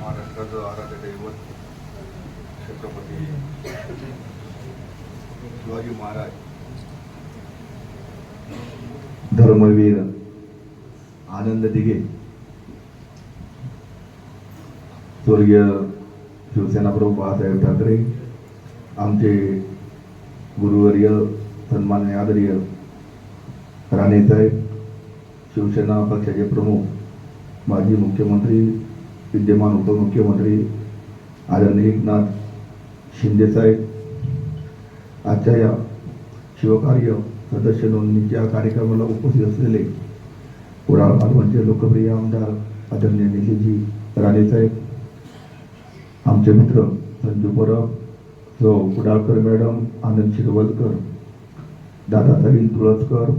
महाराष्ट्राचं आराध्य दैवत छत्रपती शिवाजी महाराज. धर्मवीर आनंद दिघे. स्वर्गीय शिवसेना प्रमुख बाळासाहेब ठाकरे आमचे गुरुवर्य सन्मान्य आदरीय राणेसाहेब शिवसेना पक्षाचे प्रमुख माजी मुख्यमंत्री विद्यमान उपमुख्यमंत्री आदरणीय एकनाथ शिंदेसाहेब आजच्या या शिवकार्य सदस्य नोंदणीच्या कार्यक्रमाला उपस्थित असलेले कुडाळ मालवणचे लोकप्रिय आमदार आदरणीय नितीजी राणेसाहेब आमचे मित्र संजू परब सौ कुडाळकर मॅडम आनंद शिरवलकर दादासाहेब तुळसकर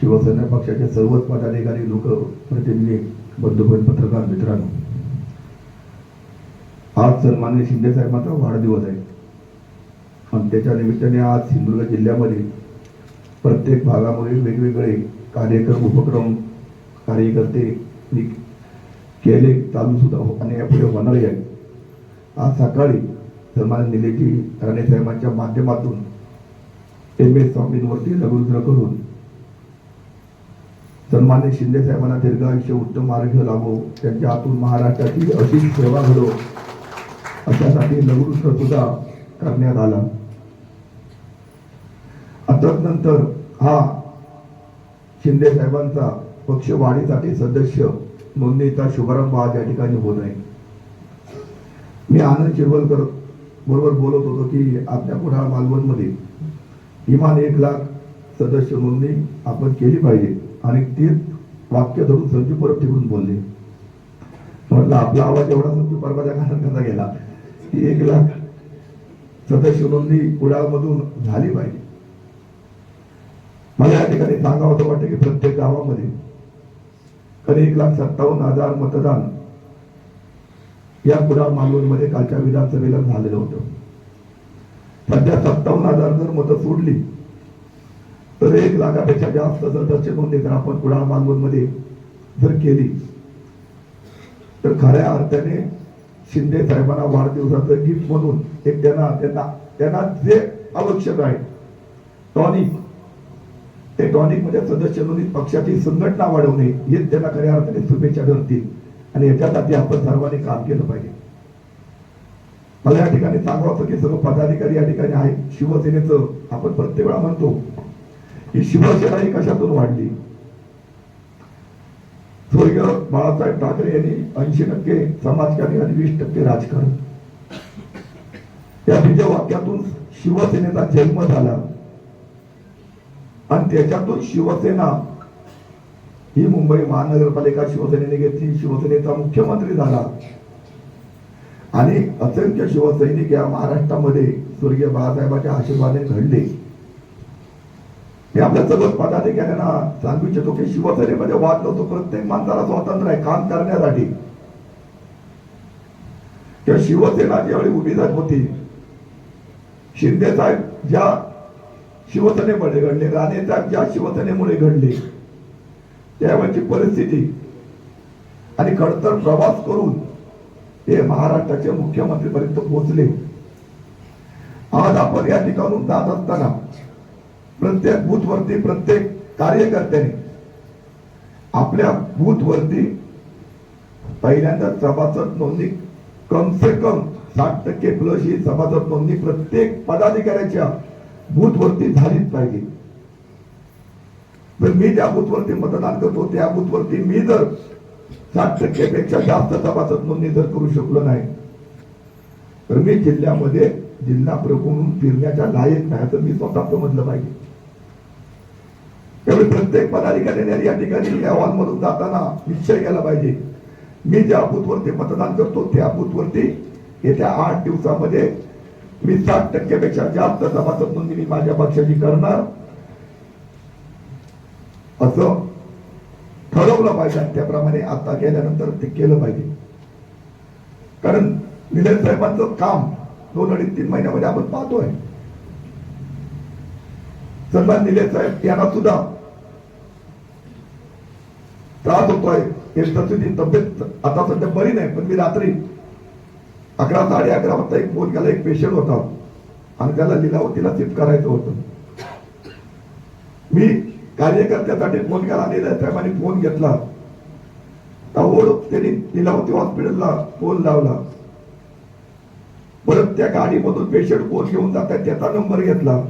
शिवसेना पक्षाचे सर्वच पदाधिकारी लोक प्रतिनिधी पत्रकार मित्रांनो आज सन्मान्य शिंदे साहेबांचा वाढदिवस आहे आणि त्याच्या निमित्ताने आज सिंधुदुर्ग जिल्ह्यामध्ये प्रत्येक भागामध्ये वेगवेगळे कार्यक्रम उपक्रम कार्यकर्ते केले चालू सुद्धा हो- आणि यापुढे होणारे आहे आज सकाळी सन्मान्य निलेजी राणे साहेबांच्या माध्यमातून एम एस स्वामींवरती लघुरुद्र करून सन्मान्य शिंदे साहेबांना दीर्घ आयुष्य उत्तम आरोग्य लाभो त्यांच्या हातून महाराष्ट्राची अशीच सेवा घडो. अशासाठी लघुरुद्र सुद्धा करण्यात आला. आता नंतर हा शिंदे साहेबांचा पक्ष वाढीसाठी सदस्य नोंदणीचा शुभारंभ आज या ठिकाणी होत आहे. मी आनंद शिरवलकर बरोबर बोलत होतो की आपल्या पुढा मालवणमध्ये किमान एक लाख सदस्य नोंदणी आपण केली पाहिजे. आणि तेच वाक्य धरून संजू परब तिकडून बोलले. म्हटलं आपला आवाज एवढा संजू परबाच्या कानात कसा गेला? ती एक लाख सदस्य नोंदणी कुडाळमधून झाली पाहिजे. मला या ठिकाणी सांगावं असं वाटतं की प्रत्येक गावामध्ये कधी एक लाख सत्तावन्न हजार मतदान या कुडाळ मालवणमध्ये कालच्या विधानसभेला झालेलं होतं. सध्या सत्तावन्न हजार जर मतं सोडली तर एक लाखापेक्षा जास्त सदस्य नोंदणी जर आपण कुडाळ मालवणमध्ये जर केली तर खऱ्या अर्थाने शिंदे साहेबांना वाढदिवसाचं गिफ्ट म्हणून एक त्यांना त्यांना त्यांना जे आवश्यक आहे टॉनिक ते टॉनिकमध्ये सदस्य नोंदणी पक्षाची संघटना वाढवणे हेच त्यांना खऱ्या अर्थाने शुभेच्छा ठरतील. आणि याच्यासाठी आपण सर्वांनी काम केलं पाहिजे. मला या ठिकाणी सांगावं की सर्व पदाधिकारी या ठिकाणी आहे शिवसेनेचं आपण प्रत्येक वेळा म्हणतो ही शिवसेना ही कशातून वाढली? स्वर्गीय बाळासाहेब ठाकरे यांनी ऐंशी टक्के समाजकार्य आणि वीस टक्के राजकारण. या विजय वाक्यातून शिवसेनेचा जन्म झाला. आणि त्याच्यातून शिवसेना ही मुंबई महानगरपालिका शिवसेनेने घेतली शिवसेनेचा मुख्यमंत्री झाला. आणि असंख्य शिवसैनिक या महाराष्ट्रामध्ये स्वर्गीय बाळासाहेबांच्या आशीर्वादाने घडले. मी आपल्या सर्व पदाधिकाऱ्यांना सांगू इच्छितो की शिवसेनेमध्ये वाद नव्हतो. प्रत्येक माणसाला स्वातंत्र्य आहे काम करण्यासाठी. किंवा शिवसेना ज्यावेळी उभी झाली होती शिंदे साहेब ज्या शिवसेनेमध्ये घडले राणे साहेब ज्या शिवसेनेमुळे घडले त्यावेळची परिस्थिती आणि खडतर प्रवास करून हे महाराष्ट्राचे मुख्यमंत्रीपर्यंत पोहोचले. आज आपण या ठिकाणून जात असताना प्रत्येक बूथवरती प्रत्येक कार्यकर्त्याने आपल्या बूथवरती पहिल्यांदा सभासद नोंदणी कम से कम साठ टक्के प्लस ही सभासद नोंदणी प्रत्येक पदाधिकाऱ्याच्या बूथवरती झालीच पाहिजे. तर मी ज्या बूथवरती मतदान करतो त्या बूथवरती मी जर साठ टक्केपेक्षा जास्त सभासद नोंदणी जर करू शकलो नाही तर मी जिल्ह्यामध्ये जिल्हा प्रमुख म्हणून फिरण्याच्या लायक नाही तर मी स्वतः समजलं पाहिजे. त्यामुळे प्रत्येक पदाधिकाऱ्याने या ठिकाणी या मधून जाताना निश्चय केला पाहिजे. मी ज्या बूथवरती मतदान करतो त्या बूथवरती येत्या आठ दिवसामध्ये मी साठ टक्केपेक्षा जास्त सभासद नोंदणी मी माझ्या पक्षाची करणार. असं ठरवलं पाहिजे आणि त्याप्रमाणे आता गेल्यानंतर ते केलं पाहिजे. कारण निलेश साहेबांचं काम दोन अडीच तीन महिन्यामध्ये आपण पाहतोय. सन्मान निलेश साहेब यांना सुद्धा. त्रास होतोय. एक तब्येत आता सध्या बरी नाही पण मी रात्री अकरा साडे अकरा वाजता एक फोन केला एक पेशंट होता. आणि त्याला लिलावतीला शिफ्ट करायचं होतं. मी कार्यकर्त्यासाठी फोन केला आणि साहेबांनी फोन घेतला. ताबोड त्यांनी लिलावती हॉस्पिटलला फोन लावला. परत त्या गाडीमधून पेशंट कोण घेऊन जातात त्याचा नंबर घेतला.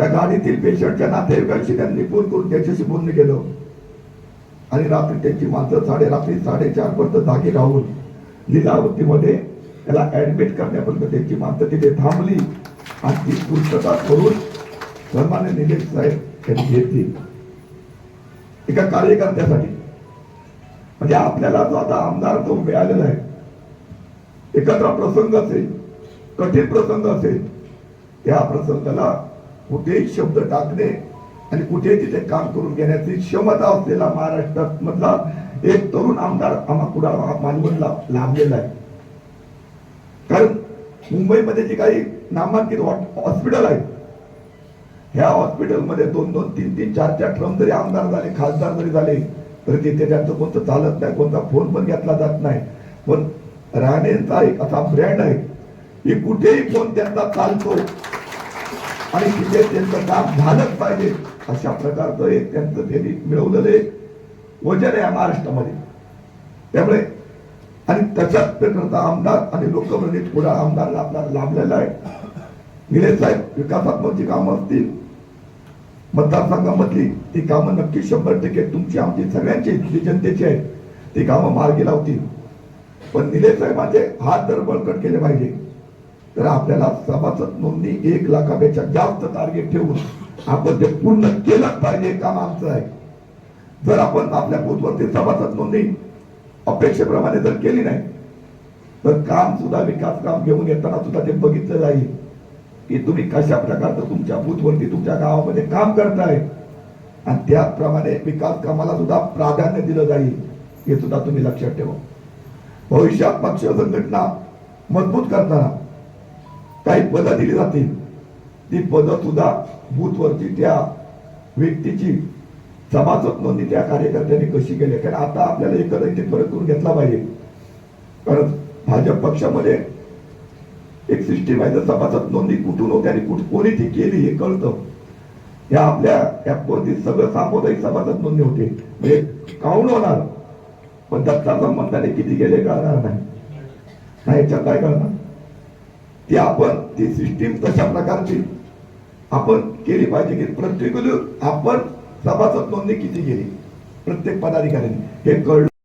त्या गाडीतील पेशंटच्या नातेवाईकांशी त्यांनी फोन करून त्याच्याशी बोलणं केलं. आणि रात्री त्यांची माणसं साडे रात्री साडेचार पर्यंत जागी राहून लिलावतीमध्ये त्याला ऍडमिट करण्यापर्यंत त्यांची माणसं तिथे थांबली. आणि ती पूर्तता करून सन्मान्य निलेश साहेब त्यांनी घेतली. एका कार्यकर्त्यासाठी. म्हणजे आपल्याला जो आता आमदार तो मिळालेला आहे. एकत्र प्रसंग असेल कठीण प्रसंग असेल त्या प्रसंगाला कुठेही शब्द टाकणे आणि कुठेही तिथे काम करून घेण्याची क्षमता असलेला महाराष्ट्रात मधला एक तरुण आमदार आम्हा कुडाळ मालवणला लाभलेला आहे. कारण मुंबईमध्ये जे काही नामांकित हॉस्पिटल आहेत ह्या हॉस्पिटलमध्ये दोन दोन तीन तीन चार चार ट्रम जरी आमदार झाले खासदार जरी झाले तरी तिथे त्यांचं कोणतं चालत नाही कोणता फोन पण घेतला जात नाही. पण राणेंचा एक असा ब्रँड आहे की कुठेही फोन त्यांचा चालतो आणि तिथे त्यांचं काम झालंच पाहिजे. अशा प्रकारचं एक त्यांचं त्यांनी मिळवलेलं एक वचन आहे महाराष्ट्रामध्ये. त्यामुळे आणि त्याच्याच प्रकारचा आमदार आणि लोकप्रतिनिधी पुढा आमदार आपल्याला लाभलेला आहे. निलेश साहेब विकासात्मक जी कामं असतील. मतदारसंघामधली ती कामं नक्की शंभर टक्के तुमची आमची सगळ्यांची जी जनतेची आहेत ती कामं मार्गी लावतील. पण निलेश साहेबांचे हात दर बळकट केले पाहिजे तर आपल्याला सभासद नोंदणी एक लाखापेक्षा जास्त टार्गेट ठेवून आपण ते पूर्ण केलंच पाहिजे हे काम आमचं आहे. जर आपण आपल्या बुथवरती सभासद नोंदणी अपेक्षेप्रमाणे जर केली नाही तर काम सुद्धा विकास काम घेऊन येताना सुद्धा ते बघितलं जाईल की तुम्ही कशा प्रकारचं तुमच्या बुथवरती तुमच्या गावामध्ये काम करताय. आणि त्याचप्रमाणे विकास कामाला सुद्धा प्राधान्य दिलं जाईल हे सुद्धा तुम्ही लक्षात ठेवा. भविष्यात पक्ष संघटना मजबूत करताना काही पदं दिली जातील ती पदं सुद्धा बूथवरती त्या व्यक्तीची सभासद नोंदणी त्या कार्यकर्त्यांनी कशी केली कारण आता आपल्याला एकदा इथे फरक करून घेतला पाहिजे. कारण भाजप पक्षामध्ये एक सिस्टीम आहे तर सभासद नोंदणी कुठून होते आणि कुठ कोणी ती केली हे कळतं. या आपल्या ॲपवरती सगळं सामुदायिक सभासद नोंदणी होते. म्हणजे काउन होणार. पण त्याचा संबंधाने किती गेले कळणार नाही. नाही याच्यात काय कळणार? ती आपण ती सिस्टीम तशा प्रकारची आपण केली पाहिजे की प्रत्येक आपण सभासद नोंदणी किती केली प्रत्येक पदाधिकाऱ्यांनी हे कळलं.